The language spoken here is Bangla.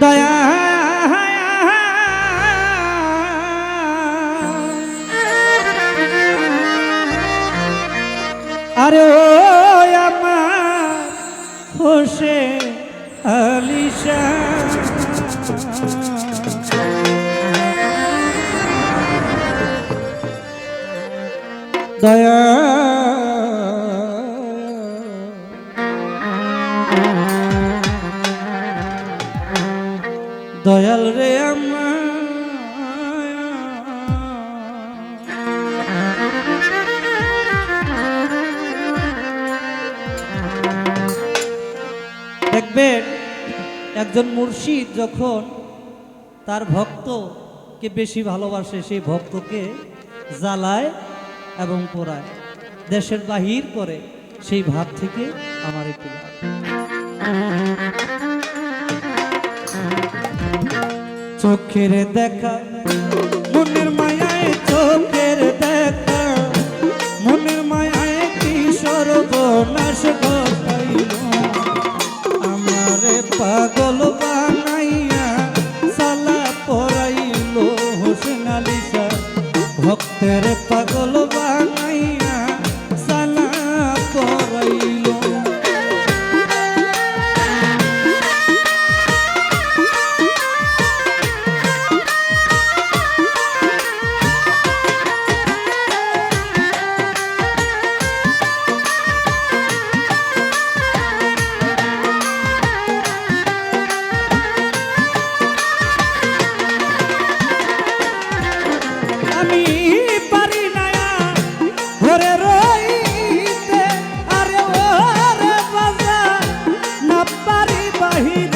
দয়া আরে ও আমার হোসে আলিশা দয়া দেখবেন একজন মুর্শিদ যখন তার ভক্তকে বেশি ভালোবাসে, সেই ভক্তকে জ্বালায় এবং পোড়ায়। দেশের বাহির করে সেই ভাব থেকে আমার একটু চোখের দেখা, মনের মায়ায় চোখের দেখা, মনের মায়ায় কি সর্বনাশ ঘটাইল ভক্তের नहीं